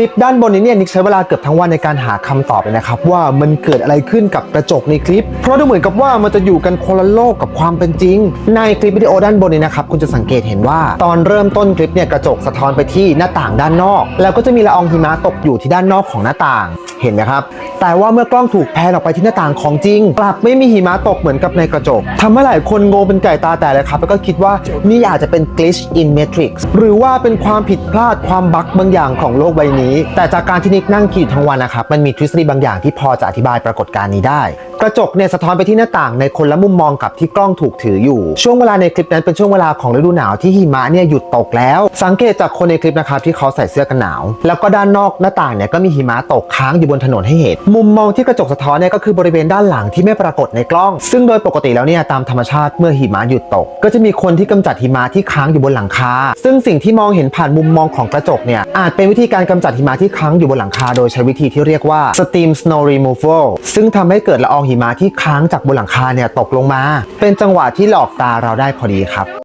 ลิปด้านบนนี้เนี่ยนิกใช้เวลาเกือบทั้งวันในการหาคำตอบเลยนะครับว่ามันเกิดอะไรขึ้นกับกระจกในคลิป เพราะดูเหมือนกับว่ามันจะอยู่กันคนละโลกกับความเป็นจริง ในคลิปวิดีโอด้านบนนี้นะครับคุณจะสังเกตเห็นว่า ตอนเริ่มต้นคลิปเนี่ยกระจกสะท้อนไปที่หน้าต่างด้านนอก แล้วก็จะมีละอองหิมะตกอยู่ที่ด้านนอกของหน้าต่าง เห็นนะครับ แต่ว่าเมื่อกล้องถูกแพนออกไปที่หน้าต่างของจริง กลับไม่มีหิมะตกเหมือนกับในกระจกทำให้หลายคนงงเป็นไก่ตาแตกเลยครับ แล้วก็คิดว่านี่อาจจะเป็น glitch in matrix หรือว่าเป็นความผิดพลาดความบั๊กบางอย่างของโลกใบนี้ แต่จากการที่นิกนั่งคิดทั้งวันนะครับมันมีทฤษฎีบางอย่างที่พอจะอธิบายปรากฏการณ์นี้ได้ กระจกเนี่ยสะท้อนไปที่หน้าต่างในคนละมุมมองกับที่กล้องถูกถืออยู่ ช่วงเวลาในคลิปนั้นเป็นช่วงเวลาของฤดูหนาวที่หิมะเนี่ยหยุดตกแล้ว สังเกตจากคนในคลิปนะครับที่เขาใส่เสื้อกันหนาว แล้วก็ด้านนอกหน้าต่างเนี่ยก็มีหิมะตกค้างอยู่บนถนนให้เห็น มุมมองที่กระจกสะท้อนเนี่ยก็คือบริเวณด้านหลังที่ไม่ปรากฏในกล้อง ซึ่งโดยปกติแล้วเนี่ยตามธรรมชาติเมื่อหิมะหยุดตก ก็จะมีคนที่กำจัดหิมะที่ค้างอยู่บนหลังคา ซึ่งสิ่งที่มองเห็นผ่านมุมมองของกระจกเนี่ยอาจเป็นวิธีการกำจัดหิมะที่ค้างอยู่บนหลังคา โดยใช้วิธีที่เรียกว่า steam snow removal ซึ่งทำให้เกิดละอองหิมะที่ค้างจากบนหลังคาเนี่ยตกลงมา เป็นจังหวะที่หลอกตาเราได้พอดีครับ